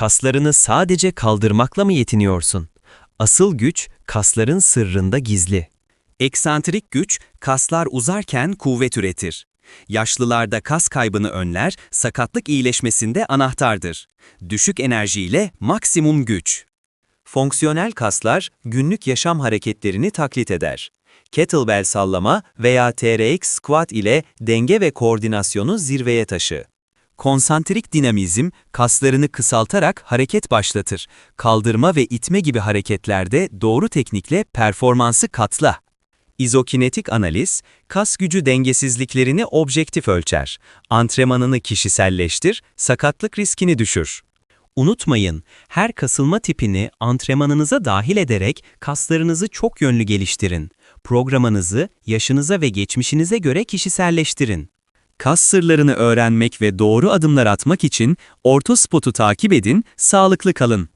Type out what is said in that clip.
Kaslarını sadece kaldırmakla mı yetiniyorsun? Asıl güç kasların sırrında gizli. Eksantrik güç, kaslar uzarken kuvvet üretir. Yaşlılarda kas kaybını önler, sakatlık iyileşmesinde anahtardır. Düşük enerjiyle maksimum güç. Fonksiyonel kaslar günlük yaşam hareketlerini taklit eder. Kettlebell sallama veya TRX squat ile denge ve koordinasyonu zirveye taşı. Konsantrik dinamizm, kaslarını kısaltarak hareket başlatır. Kaldırma ve itme gibi hareketlerde doğru teknikle performansı katla. İzokinetik analiz, kas gücü dengesizliklerini objektif ölçer. Antrenmanını kişiselleştir, sakatlık riskini düşür. Unutmayın, her kasılma tipini antrenmanınıza dahil ederek kaslarınızı çok yönlü geliştirin. Programınızı yaşınıza ve geçmişinize göre kişiselleştirin. Kas sırlarını öğrenmek ve doğru adımlar atmak için Ortospot'u takip edin, sağlıklı kalın.